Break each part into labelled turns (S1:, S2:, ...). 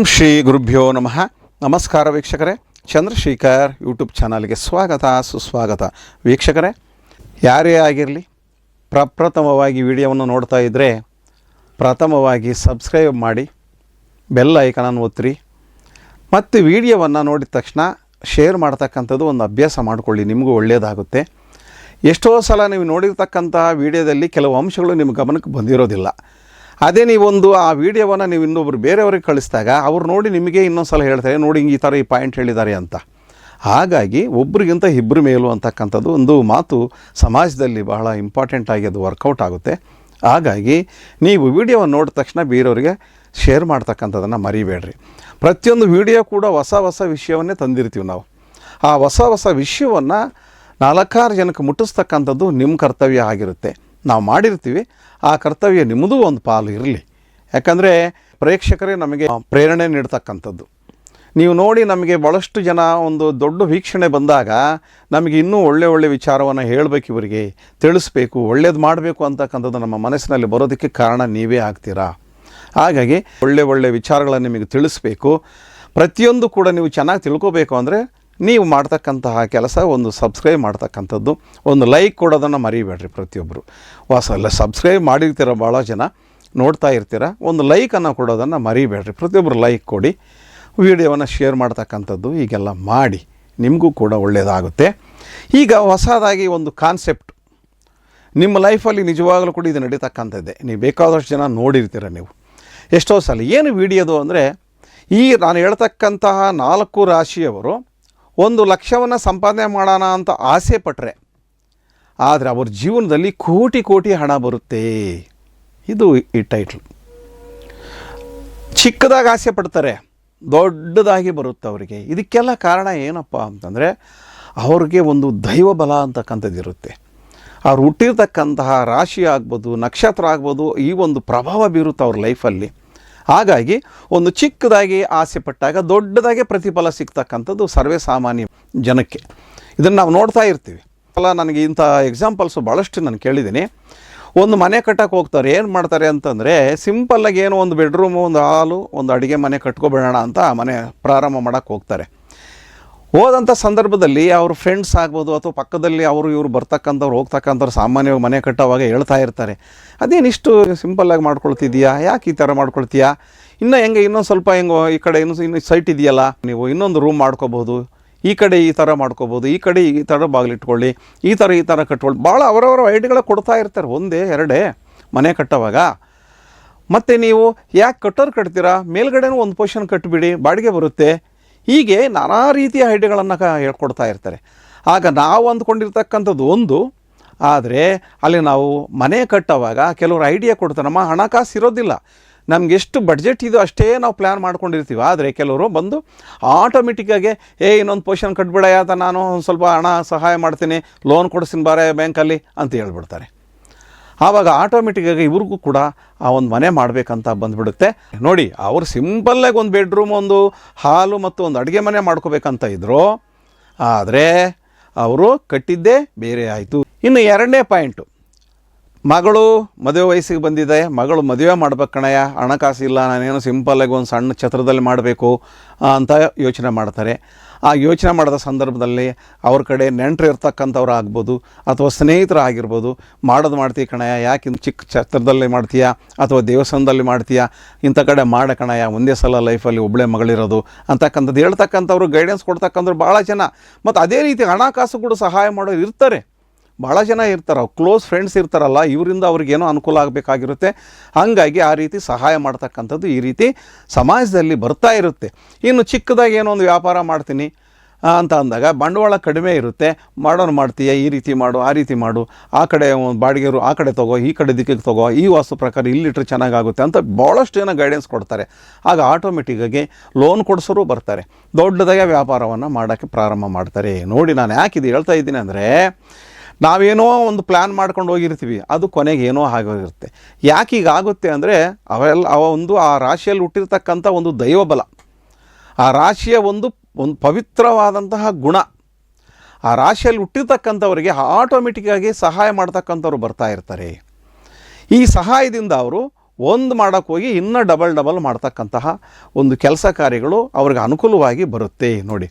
S1: ಓಂ ಶ್ರೀ ಗುರುಭ್ಯೋ ನಮಃ. ನಮಸ್ಕಾರ ವೀಕ್ಷಕರೇ. ಚಂದ್ರಶೇಖರ್ ಯೂಟ್ಯೂಬ್ ಚಾನಲ್ಗೆ ಸ್ವಾಗತ, ಸುಸ್ವಾಗತ. ವೀಕ್ಷಕರೇ, ಯಾರೇ ಆಗಿರಲಿ, ಪ್ರಪ್ರಥಮವಾಗಿ ವಿಡಿಯೋವನ್ನು ನೋಡ್ತಾ ಇದ್ದರೆ ಪ್ರಥಮವಾಗಿ ಸಬ್ಸ್ಕ್ರೈಬ್ ಮಾಡಿ, ಬೆಲ್ ಐಕನನ್ನು ಒತ್ತಿರಿ. ಮತ್ತು ವಿಡಿಯೋವನ್ನು ನೋಡಿದ ತಕ್ಷಣ ಶೇರ್ ಮಾಡ್ತಕ್ಕಂಥದ್ದು ಒಂದು ಅಭ್ಯಾಸ ಮಾಡಿಕೊಳ್ಳಿ, ನಿಮಗೂ ಒಳ್ಳೆಯದಾಗುತ್ತೆ ಎಷ್ಟೋ ಸಲ ನೀವು ನೋಡಿರ್ತಕ್ಕಂತಹ ವಿಡಿಯೋದಲ್ಲಿ ಕೆಲವು ಅಂಶಗಳು ನಿಮ್ಮ ಗಮನಕ್ಕೆ ಬಂದಿರೋದಿಲ್ಲ. ಅದೇ ನೀವೊಂದು ಆ ವಿಡಿಯೋವನ್ನು ನೀವು ಇನ್ನೊಬ್ರು ಬೇರೆಯವ್ರಿಗೆ ಕಳಿಸಿದಾಗ ಅವ್ರು ನೋಡಿ ನಿಮಗೆ ಇನ್ನೊಂದು ಸಲ ಹೇಳ್ತಾರೆ, ನೋಡಿ ಹಿಂಗೆ ಈ ಥರ ಈ ಪಾಯಿಂಟ್ ಹೇಳಿದ್ದಾರೆ ಅಂತ. ಹಾಗಾಗಿ ಒಬ್ರಿಗಿಂತ ಇಬ್ಬರು ಮೇಲು ಅಂತಕ್ಕಂಥದ್ದು ಒಂದು ಮಾತು ಸಮಾಜದಲ್ಲಿ ಬಹಳ ಇಂಪಾರ್ಟೆಂಟ್ ಆಗಿ ಅದು ವರ್ಕೌಟ್ ಆಗುತ್ತೆ. ಹಾಗಾಗಿ ನೀವು ವಿಡಿಯೋವನ್ನು ನೋಡಿದ ತಕ್ಷಣ ಬೇರೆಯವರಿಗೆ ಶೇರ್ ಮಾಡ್ತಕ್ಕಂಥದ್ದನ್ನು ಮರಿಬೇಡ್ರಿ. ಪ್ರತಿಯೊಂದು ವಿಡಿಯೋ ಕೂಡ ಹೊಸ ಹೊಸ ವಿಷಯವನ್ನೇ ತಂದಿರ್ತೀವಿ ನಾವು. ಆ ಹೊಸ ಹೊಸ ವಿಷಯವನ್ನು ನಾಲ್ಕಾರು ಜನಕ್ಕೆ ಮುಟ್ಟಿಸ್ತಕ್ಕಂಥದ್ದು ನಿಮ್ಮ ಕರ್ತವ್ಯ ಆಗಿರುತ್ತೆ. ನಾವು ಮಾಡಿರ್ತೀವಿ, ಆ ಕರ್ತವ್ಯ ನಿಮ್ಮದು ಒಂದು ಪಾಲು ಇರಲಿ. ಯಾಕಂದರೆ ಪ್ರೇಕ್ಷಕರೇ ನಮಗೆ ಪ್ರೇರಣೆ ನೀಡ್ತಕ್ಕಂಥದ್ದು. ನೀವು ನೋಡಿ ನಮಗೆ ಭಾಳಷ್ಟು ಜನ ಒಂದು ದೊಡ್ಡ ವೀಕ್ಷಣೆ ಬಂದಾಗ ನಮಗೆ ಇನ್ನೂ ಒಳ್ಳೆ ಒಳ್ಳೆ ವಿಚಾರವನ್ನು ಹೇಳಬೇಕು ಇವರಿಗೆ, ತಿಳಿಸ್ಬೇಕು, ಒಳ್ಳೇದು ಮಾಡಬೇಕು ಅಂತಕ್ಕಂಥದ್ದು ನಮ್ಮ ಮನಸ್ಸಿನಲ್ಲಿ ಬರೋದಕ್ಕೆ ಕಾರಣ ನೀವೇ ಆಗ್ತೀರಾ? ಹಾಗಾಗಿ ಒಳ್ಳೆ ಒಳ್ಳೆ ವಿಚಾರಗಳನ್ನು ನಿಮಗೆ ತಿಳಿಸ್ಬೇಕು. ಪ್ರತಿಯೊಂದು ಕೂಡ ನೀವು ಚೆನ್ನಾಗಿ ತಿಳ್ಕೊಬೇಕು ಅಂದರೆ ನೀವು ಮಾಡ್ತಕ್ಕಂತಹ ಕೆಲಸ ಒಂದು ಸಬ್ಸ್ಕ್ರೈಬ್ ಮಾಡ್ತಕ್ಕಂಥದ್ದು, ಒಂದು ಲೈಕ್ ಕೊಡೋದನ್ನು ಮರಿಬೇಡ್ರಿ ಪ್ರತಿಯೊಬ್ಬರು ಹೊಸ ಅಲ್ಲ ಸಬ್ಸ್ಕ್ರೈಬ್ ಮಾಡಿರ್ತೀರ ಭಾಳ ಜನ, ನೋಡ್ತಾ ಇರ್ತೀರ, ಒಂದು ಲೈಕನ್ನು ಕೊಡೋದನ್ನು ಮರಿಬೇಡ್ರಿ. ಪ್ರತಿಯೊಬ್ಬರು ಲೈಕ್ ಕೊಡಿ, ವಿಡಿಯೋವನ್ನು ಶೇರ್ ಮಾಡ್ತಕ್ಕಂಥದ್ದು ಈಗೆಲ್ಲ ಮಾಡಿ, ನಿಮಗೂ ಕೂಡ ಒಳ್ಳೆಯದಾಗುತ್ತೆ ಈಗ ಹೊಸದಾಗಿ ಒಂದು ಕಾನ್ಸೆಪ್ಟ್ ನಿಮ್ಮ ಲೈಫಲ್ಲಿ ನಿಜವಾಗಲೂ ಕೂಡ ಇದು ನಡೀತಕ್ಕಂಥದ್ದೇ. ನೀವು ಬೇಕಾದಷ್ಟು ಜನ ನೋಡಿರ್ತೀರ ನೀವು. ಎಷ್ಟೋ ಸಲ, ಏನು ವಿಡಿಯೋದು ಅಂದರೆ, ಈ ನಾನು ಹೇಳ್ತಕ್ಕಂತಹ ನಾಲ್ಕು ರಾಶಿಯವರು ಒಂದು ಲಕ್ಷವನ್ನು ಸಂಪಾದನೆ ಮಾಡೋಣ ಅಂತ ಆಸೆ ಪಟ್ಟರೆ ಆದರೆ ಅವ್ರ ಜೀವನದಲ್ಲಿ ಕೋಟಿ ಕೋಟಿ ಹಣ ಬರುತ್ತೆ. ಇದು ಈ ಟೈಟ್ಲ್ ಚಿಕ್ಕದಾಗಿ ಆಸೆ ಪಡ್ತಾರೆ, ದೊಡ್ಡದಾಗಿ ಬರುತ್ತೆ ಅವರಿಗೆ. ಇದಕ್ಕೆಲ್ಲ ಕಾರಣ ಏನಪ್ಪ ಅಂತಂದರೆ, ಅವ್ರಿಗೆ ಒಂದು ದೈವ ಬಲ ಅಂತಕ್ಕಂಥದ್ದಿರುತ್ತೆ ಅವ್ರು ಹುಟ್ಟಿರ್ತಕ್ಕಂತಹ ರಾಶಿ ಆಗ್ಬೋದು, ನಕ್ಷತ್ರ ಆಗ್ಬೋದು, ಈ ಒಂದು ಪ್ರಭಾವ ಬೀರುತ್ತೆ ಅವ್ರ ಲೈಫಲ್ಲಿ ಹಾಗಾಗಿ ಒಂದು ಚಿಕ್ಕದಾಗಿ ಆಸೆ ಪಟ್ಟಾಗ ದೊಡ್ಡದಾಗಿ ಪ್ರತಿಫಲ ಸಿಗ್ತಕ್ಕಂಥದ್ದು ಸರ್ವೇ ಸಾಮಾನ್ಯ ಜನಕ್ಕೆ. ಇದನ್ನು ನಾವು ನೋಡ್ತಾ ಇರ್ತೀವಿ. ಅಲ್ಲ, ನನಗೆ ಇಂಥ ಎಕ್ಸಾಂಪಲ್ಸು ಭಾಳಷ್ಟು ನಾನು ಕೇಳಿದ್ದೀನಿ. ಒಂದು ಮನೆ ಕಟ್ಟಕ್ಕೆ ಹೋಗ್ತಾರೆ, ಏನು ಮಾಡ್ತಾರೆ ಅಂತಂದರೆ ಸಿಂಪಲ್ಲಾಗಿ ಏನೋ ಒಂದು ಬೆಡ್ರೂಮು ಒಂದು ಹಾಲು, ಒಂದು ಅಡುಗೆ ಮನೆ ಕಟ್ಕೊಬೇಡೋಣ ಅಂತ ಮನೆ ಪ್ರಾರಂಭ ಮಾಡೋಕ್ಕೆ ಹೋಗ್ತಾರೆ. ಹೋದಂಥ ಸಂದರ್ಭದಲ್ಲಿ ಅವ್ರ ಫ್ರೆಂಡ್ಸ್ ಆಗ್ಬೋದು ಅಥವಾ ಪಕ್ಕದಲ್ಲಿ ಅವರು ಇವರು ಬರ್ತಕ್ಕಂಥವ್ರು ಹೋಗ್ತಕ್ಕಂಥವ್ರು ಸಾಮಾನ್ಯವಾಗಿ ಮನೆ ಕಟ್ಟೋವಾಗ ಹೇಳ್ತಾ ಇರ್ತಾರೆ. ಅದೇನಿಷ್ಟು ಸಿಂಪಲ್ಲಾಗಿ ಮಾಡ್ಕೊಳ್ತಿದ್ಯಾ ಯಾಕೆ ಈ ಥರ ಮಾಡ್ಕೊಳ್ತೀಯಾ? ಇನ್ನು ಹೆಂಗೆ ಇನ್ನೊಂದು ಸ್ವಲ್ಪ ಹೆಂಗೋ ಈ ಕಡೆ ಇನ್ನೂ ಇನ್ನು ಸೈಟ್ ಇದೆಯಲ್ಲ, ನೀವು ಇನ್ನೊಂದು ರೂಮ್ ಮಾಡ್ಕೋಬೋದು. ಈ ಕಡೆ ಈ ಥರ ಮಾಡ್ಕೋಬೋದು. ಈ ಕಡೆ ಈ ಥರ ಬಾಗಿಲಿಟ್ಕೊಳ್ಳಿ. ಈ ಥರ ಈ ಥರ ಕಟ್ಕೊಳ್ಳಿ ಭಾಳ ಅವರವರ ಐಡಿಯಾಗಳ ಕೊಡ್ತಾ ಇರ್ತಾರೆ ಒಂದೇ, ಎರಡೇ ಮನೆ ಕಟ್ಟೋವಾಗ. ಮತ್ತು ನೀವು ಯಾಕೆ ಕಟ್ಟೋರು ಕಟ್ತೀರಾ? ಮೇಲ್ಗಡೆನೂ ಒಂದು ಪೊಸಿಷನ್ ಕಟ್ಟಿಬಿಡಿ ಬಾಡಿಗೆ ಬರುತ್ತೆ. ಹೀಗೆ ನಾನಾ ರೀತಿಯ ಐಡಿಯಾಗಳನ್ನು ಕ ಹೇಳ್ಕೊಡ್ತಾ ಇರ್ತಾರೆ. ಆಗ ನಾವು ಅಂದ್ಕೊಂಡಿರ್ತಕ್ಕಂಥದ್ದು ಒಂದು, ಆದರೆ ಅಲ್ಲಿ ನಾವು ಮನೆ ಕಟ್ಟೋವಾಗ ಕೆಲವರು ಐಡಿಯಾ ಕೊಡ್ತಾರೆ, ನಮ್ಮ ಹಣಕಾಸು ಇರೋದಿಲ್ಲ. ನಮ್ಗೆ ಎಷ್ಟು ಬಡ್ಜೆಟ್ ಇದು ಅಷ್ಟೇ ನಾವು ಪ್ಲ್ಯಾನ್ ಮಾಡ್ಕೊಂಡಿರ್ತೀವಿ. ಆದರೆ ಕೆಲವರು ಬಂದು ಆಟೋಮೆಟಿಕ್ಕಾಗಿ ಏ, ಇನ್ನೊಂದು ಪೊಸಿಷನ್ ಕಟ್ಬಿಡಯ್ಯಾತ ನಾನು ಒಂದು ಸ್ವಲ್ಪ ಹಣ ಸಹಾಯ ಮಾಡ್ತೀನಿ. ಲೋನ್ ಕೊಡಿಸ್ತೀನಿ ಬಾರೆ ಬ್ಯಾಂಕಲ್ಲಿ ಅಂತ ಹೇಳ್ಬಿಡ್ತಾರೆ. ಆವಾಗ ಆಟೋಮೆಟಿಕ್ಕಾಗಿ ಇವ್ರಿಗೂ ಕೂಡ ಆ ಒಂದು ಮನೆ ಮಾಡಬೇಕಂತ ಬಂದುಬಿಡುತ್ತೆ. ನೋಡಿ, ಅವರು ಸಿಂಪಲ್ಲಾಗಿ ಒಂದು ಬೆಡ್ರೂಮ್ ಒಂದು ಹಾಲು ಮತ್ತು ಒಂದು ಅಡುಗೆ ಮನೆ ಮಾಡ್ಕೋಬೇಕಂತ ಇದ್ದರು ಆದರೆ ಅವರು ಕಟ್ಟಿದ್ದೇ ಬೇರೆ ಆಯಿತು. ಇನ್ನು ಎರಡನೇ ಪಾಯಿಂಟು ಮಗಳು ಮದುವೆ ವಯಸ್ಸಿಗೆ ಬಂದಿದೆ. ಮಗಳು ಮದುವೆ ಮಾಡ್ಬೇಕು ಕಣಯ್ಯ. ಹಣಕಾಸು ಇಲ್ಲ ನಾನೇನು ಸಿಂಪಲ್ಲಾಗಿ ಒಂದು ಸಣ್ಣ ಛತ್ರದಲ್ಲಿ ಮಾಡಬೇಕು ಅಂತ ಯೋಚನೆ ಮಾಡ್ತಾರೆ. ಆ ಯೋಚನೆ ಮಾಡಿದ ಸಂದರ್ಭದಲ್ಲಿ ಅವ್ರ ಕಡೆ ನೆಂಟರು ಇರ್ತಕ್ಕಂಥವ್ರು ಆಗ್ಬೋದು ಅಥವಾ ಸ್ನೇಹಿತರು ಆಗಿರ್ಬೋದು, ಮಾಡೋದು ಮಾಡ್ತೀಯ ಕಣಯ್ಯ, ಯಾಕೆ ಚಿಕ್ಕ ಛತ್ರದಲ್ಲಿ ಮಾಡ್ತೀಯಾ ಅಥವಾ ದೇವಸ್ಥಾನದಲ್ಲಿ ಮಾಡ್ತೀಯಾ, ಇಂಥ ಕಡೆ ಮಾಡ ಕಣಯ್ಯ, ಒಂದೇ ಸಲ ಲೈಫಲ್ಲಿ ಒಬ್ಬಳೇ ಮಗಳಿರೋದು, ಅಂತಕ್ಕಂಥದ್ದು ಹೇಳ್ತಕ್ಕಂಥವ್ರು ಗೈಡೆನ್ಸ್ ಕೊಡ್ತಕ್ಕಂಥವ್ರು ಭಾಳ ಜನ. ಮತ್ತು ಅದೇ ರೀತಿ ಹಣಕಾಸು ಕೂಡ ಸಹಾಯ ಮಾಡೋರು ಇರ್ತಾರೆ. ಭಾಳ ಜನ ಇರ್ತಾರೆ ಕ್ಲೋಸ್ ಫ್ರೆಂಡ್ಸ್ ಇರ್ತಾರಲ್ಲ, ಇವರಿಂದ ಅವ್ರಿಗೇನೋ ಅನುಕೂಲ ಆಗಬೇಕಾಗಿರುತ್ತೆ. ಹಾಗಾಗಿ ಆ ರೀತಿ ಸಹಾಯ ಮಾಡ್ತಕ್ಕಂಥದ್ದು ಈ ರೀತಿ ಸಮಾಜದಲ್ಲಿ ಬರ್ತಾ ಇರುತ್ತೆ. ಇನ್ನು ಚಿಕ್ಕದಾಗಿ ಏನೋ ಒಂದು ವ್ಯಾಪಾರ ಮಾಡ್ತೀನಿ ಅಂತ ಅಂದಾಗ ಬಂಡವಾಳ ಕಡಿಮೆ ಇರುತ್ತೆ. ಮಾಡೋನು ಮಾಡ್ತೀಯ, ಈ ರೀತಿ ಮಾಡು, ಆ ರೀತಿ ಮಾಡು, ಆ ಕಡೆ ಬಾಡಿಗೆರು ಆ ಕಡೆ ತಗೋ, ಈ ಕಡೆ ದಿಕ್ಕಿಗೆ ತಗೋ, ಈ ವಾಸ್ತು ಪ್ರಕಾರ ಇಲ್ಲಿಟ್ರೆ ಚೆನ್ನಾಗಾಗುತ್ತೆ ಅಂತ ಭಾಳಷ್ಟು ಜನ ಗೈಡೆನ್ಸ್ ಕೊಡ್ತಾರೆ. ಆಗ ಆಟೋಮೆಟಿಕ್ಕಾಗಿ ಲೋನ್ ಕೊಡಿಸೋರು ಬರ್ತಾರೆ. ದೊಡ್ಡದಾಗೆ ವ್ಯಾಪಾರವನ್ನು ಮಾಡೋಕ್ಕೆ ಪ್ರಾರಂಭ ಮಾಡ್ತಾರೆ. ನೋಡಿ ನಾನು ಯಾಕೆ ಇದು ಹೇಳ್ತಾ ಇದ್ದೀನಿ ಅಂದರೆ ನಾವೇನೋ ಒಂದು ಪ್ಲ್ಯಾನ್ ಮಾಡ್ಕೊಂಡು ಹೋಗಿರ್ತೀವಿ, ಅದು ಕೊನೆಗೆ ಏನೋ ಆಗೋಗಿರುತ್ತೆ. ಯಾಕೆ ಆಗುತ್ತೆ ಅಂದರೆ, ಅವೆಲ್ಲ, ಅವ ಒಂದು ಆ ರಾಶಿಯಲ್ಲಿ ಹುಟ್ಟಿರ್ತಕ್ಕಂಥ ಒಂದು ದೈವಬಲ. ಆ ರಾಶಿಯ ಒಂದು ಒಂದು ಪವಿತ್ರವಾದಂತಹ ಗುಣ. ಆ ರಾಶಿಯಲ್ಲಿ ಹುಟ್ಟಿರ್ತಕ್ಕಂಥವರಿಗೆ ಆಟೋಮೆಟಿಕ್ಕಾಗಿ ಸಹಾಯ ಮಾಡ್ತಕ್ಕಂಥವ್ರು ಬರ್ತಾ ಇರ್ತಾರೆ. ಈ ಸಹಾಯದಿಂದ ಅವರು ಒಂದು ಮಾಡೋಕ್ಕೆ ಹೋಗಿ ಇನ್ನೂ ಡಬಲ್ ಡಬಲ್ ಮಾಡ್ತಕ್ಕಂತಹ ಒಂದು ಕೆಲಸ ಕಾರ್ಯಗಳು ಅವ್ರಿಗೆ ಅನುಕೂಲವಾಗಿ ಬರುತ್ತೆ. ನೋಡಿ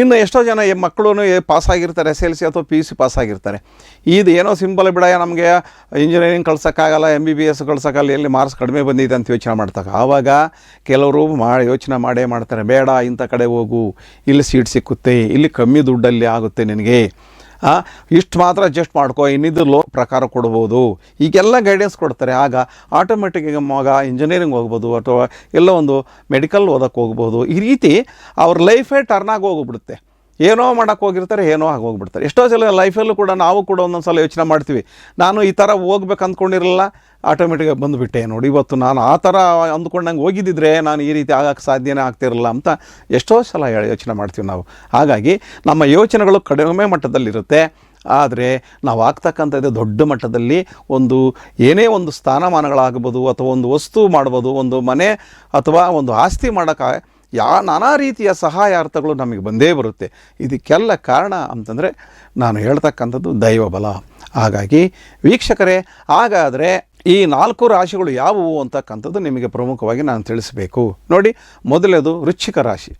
S1: ಇನ್ನು ಎಷ್ಟೋ ಜನ ಮಕ್ಕಳು ಪಾಸಾಗಿರ್ತಾರೆ ಎಸ್ ಎಲ್ ಸಿ ಅಥವಾ ಪಿ ಯು ಸಿ ಪಾಸಾಗಿರ್ತಾರೆ ಇದು ಏನೋ ಸಿಂಪಲ್ ಬಿಡಯ ನಮಗೆ ಇಂಜಿನಿಯರಿಂಗ್ ಕಳ್ಸೋಕ್ಕಾಗಲ್ಲ ಎಂ ಬಿ ಬಿ ಎಸ್ ಕಳ್ಸೋಕ್ಕಲ್ಲ ಎಲ್ಲಿ ಮಾರ್ಕ್ಸ್ ಕಡಿಮೆ ಬಂದಿದೆ ಅಂತ ಯೋಚನೆ ಮಾಡ್ತಾರೆ ಆವಾಗ ಕೆಲವರು ಮಾಡಿ ಯೋಚನೆ ಮಾಡೇ ಮಾಡ್ತಾರೆ, ಬೇಡ ಇಂಥ ಕಡೆ ಹೋಗು, ಇಲ್ಲಿ ಸೀಟ್ ಸಿಕ್ಕುತ್ತೆ, ಇಲ್ಲಿ ಕಮ್ಮಿ ದುಡ್ಡಲ್ಲಿ ಆಗುತ್ತೆ ನಿನಗೆ. ಇಷ್ಟು ಮಾತ್ರ ಅಡ್ಜಸ್ಟ್ ಮಾಡ್ಕೋ ಇನ್ನಿದ್ದು ಲೋ ಪ್ರಕಾರ ಕೊಡ್ಬೋದು. ಈಗೆಲ್ಲ ಗೈಡೆನ್ಸ್ ಕೊಡ್ತಾರೆ. ಆಗ ಆಟೋಮೆಟಿಕ್ಕಾಗಿ ಮಗ ಇಂಜಿನಿಯರಿಂಗ್ ಹೋಗ್ಬೋದು, ಅಥವಾ ಎಲ್ಲ ಒಂದು ಮೆಡಿಕಲ್ ಓದಕ್ಕೆ ಹೋಗ್ಬೋದು. ಈ ರೀತಿ ಅವ್ರ ಲೈಫೇ ಟರ್ನ್ ಆಗಿ ಹೋಗ್ಬಿಡುತ್ತೆ. ಏನೋ ಮಾಡೋಕ್ಕೆ ಹೋಗಿರ್ತಾರೆ, ಏನೋ ಆಗಿ ಹೋಗ್ಬಿಡ್ತಾರೆ. ಎಷ್ಟೋ ಸಲ ಲೈಫಲ್ಲೂ ಕೂಡ ನಾವು ಕೂಡ ಒಂದೊಂದು ಸಲ ಯೋಚನೆ ಮಾಡ್ತೀವಿ. ನಾನು ಈ ಥರ ಹೋಗ್ಬೇಕು ಅಂದ್ಕೊಂಡಿರಲಿಲ್ಲ ಆಟೋಮೆಟಿಕಾಗಿ ಬಂದುಬಿಟ್ಟೆ ನೋಡಿ. ಇವತ್ತು ನಾನು ಆ ಥರ ಅಂದ್ಕೊಂಡಂಗೆ ಹೋಗಿದ್ದಿದ್ರೆ ನಾನು ಈ ರೀತಿ ಆಗೋಕ್ಕೆ ಸಾಧ್ಯನೇ ಆಗ್ತಿರಲ್ಲ ಅಂತ ಎಷ್ಟೋ ಸಲ ಯೋಚನೆ ಮಾಡ್ತೀವಿ ನಾವು. ಹಾಗಾಗಿ ನಮ್ಮ ಯೋಚನೆಗಳು ಕಡಿಮೆ ಮಟ್ಟದಲ್ಲಿರುತ್ತೆ. ಆದರೆ ನಾವು ಆಗ್ತಕ್ಕಂಥದ್ದು ದೊಡ್ಡ ಮಟ್ಟದಲ್ಲಿ ಒಂದು ಏನೇ ಒಂದು ಸ್ಥಾನಮಾನಗಳಾಗ್ಬೋದು ಅಥವಾ ಒಂದು ವಸ್ತು ಮಾಡ್ಬೋದು, ಒಂದು ಮನೆ ಅಥವಾ ಒಂದು ಆಸ್ತಿ ಮಾಡೋಕ್ಕೆ ಯಾ ನಾನಾ ರೀತಿಯ ಸಹಾಯಾರ್ಥಗಳು ನಮಗೆ ಬಂದೇ ಬರುತ್ತೆ. ಇದಕ್ಕೆಲ್ಲ ಕಾರಣ ಅಂತಂದರೆ ನಾನು ಹೇಳ್ತಕ್ಕಂಥದ್ದು ದೈವ ಬಲ ಹಾಗಾಗಿ ವೀಕ್ಷಕರೇ, ಹಾಗಾದರೆ ಈ ನಾಲ್ಕು ರಾಶಿಗಳು ಯಾವುವು ಅಂತಕ್ಕಂಥದ್ದು ನಿಮಗೆ ಪ್ರಮುಖವಾಗಿ ನಾನು ತಿಳಿಸಬೇಕು. ನೋಡಿ, ಮೊದಲೇದು ವೃಶ್ಚಿಕ ರಾಶಿ.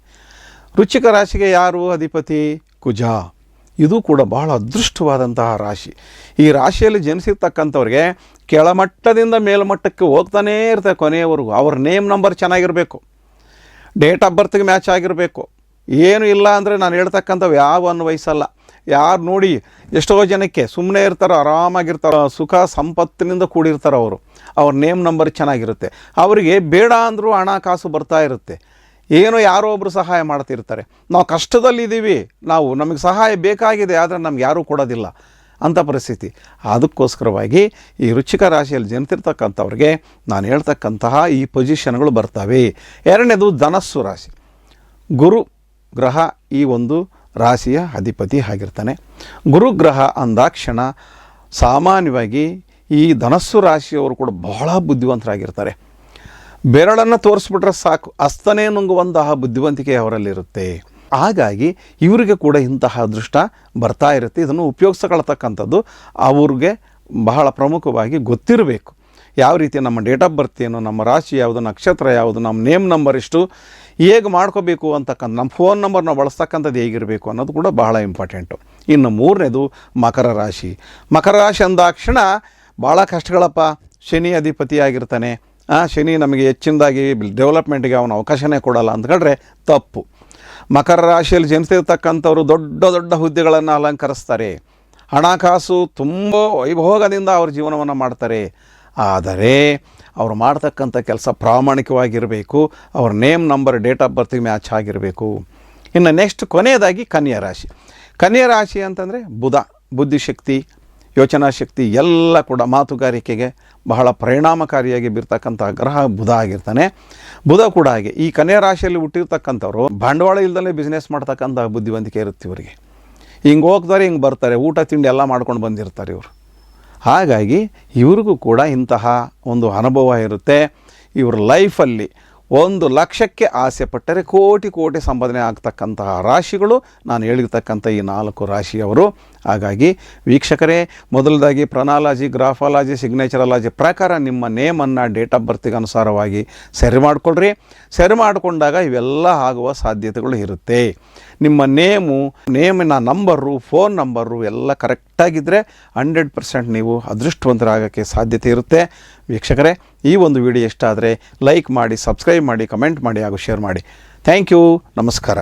S1: ವೃಶ್ಚಿಕ ರಾಶಿಗೆ ಯಾರು ಅಧಿಪತಿ? ಕುಜ. ಇದು ಕೂಡ ಬಹಳ ಅದೃಷ್ಟವಾದಂತಹ ರಾಶಿ. ಈ ರಾಶಿಯಲ್ಲಿ ಜನಿಸಿರ್ತಕ್ಕಂಥವ್ರಿಗೆ ಕೆಳಮಟ್ಟದಿಂದ ಮೇಲ್ಮಟ್ಟಕ್ಕೆ ಹೋಗ್ತಾನೇ ಇರ್ತಾರೆ ಕೊನೆಯವರೆಗೂ. ಅವ್ರ ನೇಮ್ ನಂಬರ್ ಚೆನ್ನಾಗಿರಬೇಕು. ಡೇಟ್ ಆಫ್ ಬರ್ತ್ಗೆ ಮ್ಯಾಚ್ ಆಗಿರಬೇಕು. ಏನು ಇಲ್ಲ ಅಂದರೆ ನಾನು ಹೇಳ್ತಕ್ಕಂಥವು ಯಾವ ಅನ್ವಯಿಸಲ್ಲ. ಯಾರು ನೋಡಿ ಎಷ್ಟೋ ಜನಕ್ಕೆ ಸುಮ್ಮನೆ ಇರ್ತಾರೋ, ಆರಾಮಾಗಿರ್ತಾರೋ, ಸುಖ ಸಂಪತ್ತಿನಿಂದ ಕೂಡಿರ್ತಾರೆ ಅವರು, ಅವ್ರ ನೇಮ್ ನಂಬರ್ ಚೆನ್ನಾಗಿರುತ್ತೆ. ಅವರಿಗೆ ಬೇಡ ಅಂದರೂ ಹಣ ಕಾಸು ಬರ್ತಾ ಇರುತ್ತೆ. ಏನೋ ಯಾರೋ ಒಬ್ಬರು ಸಹಾಯ ಮಾಡ್ತಿರ್ತಾರೆ. ನಾವು ಕಷ್ಟದಲ್ಲಿದ್ದೀವಿ, ನಾವು ನಮಗೆ ಸಹಾಯ ಬೇಕಾಗಿದೆ, ಆದರೆ ನಮ್ಗೆ ಯಾರೂ ಕೊಡೋದಿಲ್ಲ ಅಂಥ ಪರಿಸ್ಥಿತಿ. ಅದಕ್ಕೋಸ್ಕರವಾಗಿ ಈ ರುಚಿಕ ರಾಶಿಯಲ್ಲಿ ಜನತಿರ್ತಕ್ಕಂಥವ್ರಿಗೆ ನಾನು ಹೇಳ್ತಕ್ಕಂತಹ ಈ ಪೊಸಿಷನ್ಗಳು ಬರ್ತವೆ. ಎರಡನೇದು ಧನಸ್ಸು ರಾಶಿ. ಗುರು, ಗ್ರಹ ಈ ಒಂದು ರಾಶಿಯ ಅಧಿಪತಿ ಆಗಿರ್ತಾನೆ. ಗುರುಗ್ರಹ ಅಂದಾಕ್ಷಣ ಸಾಮಾನ್ಯವಾಗಿ ಈ ಧನಸ್ಸು ರಾಶಿಯವರು ಕೂಡ ಬಹಳ ಬುದ್ಧಿವಂತರಾಗಿರ್ತಾರೆ. ಬೆರಳನ್ನು ತೋರಿಸ್ಬಿಟ್ರೆ ಸಾಕು, ಅಸ್ತನೇ ನುಂಗುವಂತಹ ಬುದ್ಧಿವಂತಿಕೆ ಅವರಲ್ಲಿರುತ್ತೆ. ಹಾಗಾಗಿ ಇವರಿಗೆ ಕೂಡ ಇಂತಹ ಅದೃಷ್ಟ ಬರ್ತಾ ಇರುತ್ತೆ. ಇದನ್ನು ಉಪಯೋಗಿಸ್ಕೊಳ್ತಕ್ಕಂಥದ್ದು ಅವ್ರಿಗೆ ಬಹಳ ಪ್ರಮುಖವಾಗಿ ಗೊತ್ತಿರಬೇಕು. ಯಾವ ರೀತಿ ನಮ್ಮ ಡೇಟ್ ಆಫ್ ಬರ್ತ್ ಏನು, ನಮ್ಮ ರಾಶಿ ಯಾವುದು, ನಕ್ಷತ್ರ ಯಾವುದು, ನಮ್ಮ ನೇಮ್ ನಂಬರ್ ಎಷ್ಟು ಹೇಗೆ ಮಾಡ್ಕೋಬೇಕು ಅಂತಕ್ಕಂಥ, ನಮ್ಮ ಫೋನ್ ನಂಬರ್ ನಾವು ಬಳಸ್ತಕ್ಕಂಥದ್ದು ಹೇಗಿರಬೇಕು ಅನ್ನೋದು ಕೂಡ ಬಹಳ ಇಂಪಾರ್ಟೆಂಟು ಇನ್ನು ಮೂರನೇದು ಮಕರ ರಾಶಿ. ಮಕರ ರಾಶಿ ಅಂದಾಕ್ಷಣ ಭಾಳ ಕಷ್ಟಗಳಪ್ಪ. ಶನಿ ಅಧಿಪತಿ ಆಗಿರ್ತಾನೆ ಆ, ಶನಿ ನಮಗೆ ಹೆಚ್ಚಿನದಾಗಿ ಡೆವಲಪ್ಮೆಂಟ್ಗೆ ಅವನು ಅವಕಾಶನೇ ಕೊಡಲ್ಲ ಅಂದ್ಕೊಂಡ್ರೆ ತಪ್ಪು. ಮಕರ ರಾಶಿಯಲ್ಲಿ ಜನಿಸಿರ್ತಕ್ಕಂಥವ್ರು ದೊಡ್ಡ ದೊಡ್ಡ ಹುದ್ದೆಗಳನ್ನು ಅಲಂಕರಿಸ್ತಾರೆ. ಹಣಕಾಸು ತುಂಬ ವೈಭೋಗದಿಂದ ಅವ್ರ ಜೀವನವನ್ನು ಮಾಡ್ತಾರೆ. ಆದರೆ ಅವ್ರು ಮಾಡ್ತಕ್ಕಂಥ ಕೆಲಸ ಪ್ರಾಮಾಣಿಕವಾಗಿರಬೇಕು, ಅವ್ರ ನೇಮ್, ನಂಬರ್, ಡೇಟ್ ಆಫ್ ಬರ್ತಿಗೆ ಮ್ಯಾಚ್ ಆಗಿರಬೇಕು. ಇನ್ನು ನೆಕ್ಸ್ಟ್ ಕೊನೆಯದಾಗಿ ಕನ್ಯಾ ರಾಶಿ. ಕನ್ಯಾ ರಾಶಿ ಅಂತಂದರೆ ಬುಧ, ಬುದ್ಧಿಶಕ್ತಿ ಯೋಚನಾ ಶಕ್ತಿ ಎಲ್ಲ ಕೂಡ ಮಾತುಗಾರಿಕೆಗೆ ಬಹಳ ಪರಿಣಾಮಕಾರಿಯಾಗಿ ಬೀರ್ತಕ್ಕಂಥ ಗ್ರಹ ಬುಧ ಆಗಿರ್ತಾನೆ. ಬುಧ ಕೂಡ ಹಾಗೆ. ಈ ಕನ್ಯಾ ರಾಶಿಯಲ್ಲಿ ಹುಟ್ಟಿರ್ತಕ್ಕಂಥವ್ರು ಬಂಡವಾಳ ಇಲ್ದಲೇ ಬಿಸ್ನೆಸ್ ಮಾಡ್ತಕ್ಕಂಥ ಬುದ್ಧಿವಂತಿಕೆ ಇರುತ್ತೆ ಇವರಿಗೆ. ಹಿಂಗೆ ಹೋಗ್ತಾರೆ, ಹಿಂಗೆ ಬರ್ತಾರೆ, ಊಟ, ತಿಂಡಿ ಎಲ್ಲ ಮಾಡ್ಕೊಂಡು ಬಂದಿರ್ತಾರೆ ಇವರು. ಹಾಗಾಗಿ ಇವ್ರಿಗೂ ಕೂಡ ಇಂತಹ ಒಂದು ಅನುಭವ ಇರುತ್ತೆ. ಇವ್ರ ಲೈಫಲ್ಲಿ ಒಂದು ಲಕ್ಷಕ್ಕೆ ಆಸೆ ಪಟ್ಟರೆ ಕೋಟಿ ಕೋಟಿ ಸಂಪಾದನೆ ಆಗ್ತಕ್ಕಂತಹ ರಾಶಿಗಳು ನಾನು ಹೇಳಿರ್ತಕ್ಕಂಥ ಈ ನಾಲ್ಕು ರಾಶಿಯವರು. ಹಾಗಾಗಿ ವೀಕ್ಷಕರೇ, ಮೊದಲದಾಗಿ ಪ್ರನಾಲಜಿ ಗ್ರಾಫಾಲಜಿ ಸಿಗ್ನೇಚರಾಲಜಿ ಪ್ರಕಾರ ನಿಮ್ಮ ನೇಮನ್ನು ಡೇಟ್ ಆಫ್ ಬರ್ತಿಗೆ ಅನುಸಾರವಾಗಿ ಸರಿ ಮಾಡಿಕೊಳ್ಳ್ರಿ ಸರಿ ಮಾಡಿಕೊಂಡಾಗ ಇವೆಲ್ಲ ಆಗುವ ಸಾಧ್ಯತೆಗಳು ಇರುತ್ತೆ. ನಿಮ್ಮ ನೇಮು ನೇಮಿನ ನಂಬರು ಫೋನ್ ನಂಬರು ಎಲ್ಲ ಕರೆಕ್ಟಾಗಿದ್ದರೆ ಹಂಡ್ರೆಡ್ ಪರ್ಸೆಂಟ್ ನೀವು ಅದೃಷ್ಟವಂತರಾಗೋಕ್ಕೆ ಸಾಧ್ಯತೆ ಇರುತ್ತೆ. ವೀಕ್ಷಕರೇ, ಈ ಒಂದು ವಿಡಿಯೋ ಇಷ್ಟ ಆದರೆ ಲೈಕ್ ಮಾಡಿ ಸಬ್ಸ್ಕ್ರೈಬ್ ಮಾಡಿ ಕಮೆಂಟ್ ಮಾಡಿ ಹಾಗೂ ಶೇರ್ ಮಾಡಿ. ಥ್ಯಾಂಕ್ ಯು ನಮಸ್ಕಾರ.